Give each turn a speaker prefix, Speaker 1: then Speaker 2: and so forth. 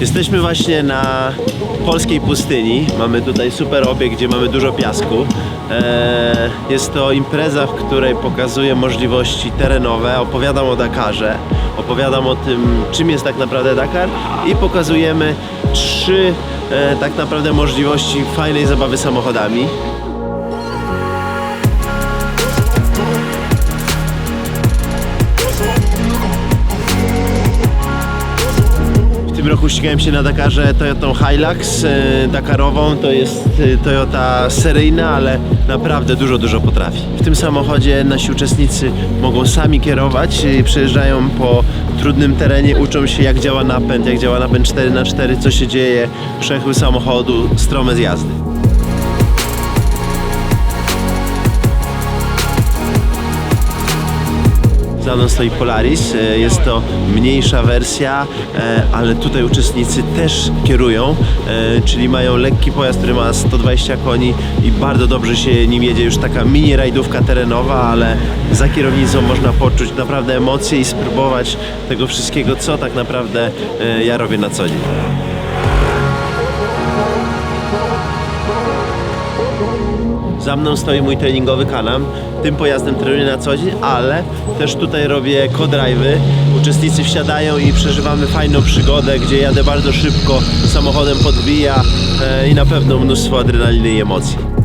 Speaker 1: Jesteśmy właśnie na polskiej pustyni. Mamy tutaj super obiekt, gdzie mamy dużo piasku. Eee, jest to impreza, w której pokazuję możliwości terenowe, opowiadam o Dakarze, opowiadam o tym, czym jest tak naprawdę Dakar i pokazujemy trzy e, tak naprawdę możliwości fajnej zabawy samochodami. Tym roku ścigałem się na Dakarze Toyotą Hilux e, Dakarową. To jest e, Toyota seryjna, ale naprawdę dużo, dużo potrafi. W tym samochodzie nasi uczestnicy mogą sami kierować, e, przejeżdżają po trudnym terenie, uczą się jak działa napęd, jak działa napęd 4x4, co się dzieje, przechył samochodu, strome zjazdy. Za mną stoi Polaris, e, jest to mniejsza wersja, e, ale tutaj uczestnicy też kierują, e, czyli mają lekki pojazd, który ma 120 koni i bardzo dobrze się nim jedzie, już taka mini rajdówka terenowa, ale za kierownicą można poczuć naprawdę emocje i spróbować tego wszystkiego, co tak naprawdę ja robię na co dzień. Za mną stoi mój treningowy kanam. Tym pojazdem trenuję na co dzień, ale też tutaj robię co-drive'y. Uczestnicy wsiadają i przeżywamy fajną przygodę, gdzie jadę bardzo szybko, samochodem podbija e, i na pewno mnóstwo adrenaliny i emocji.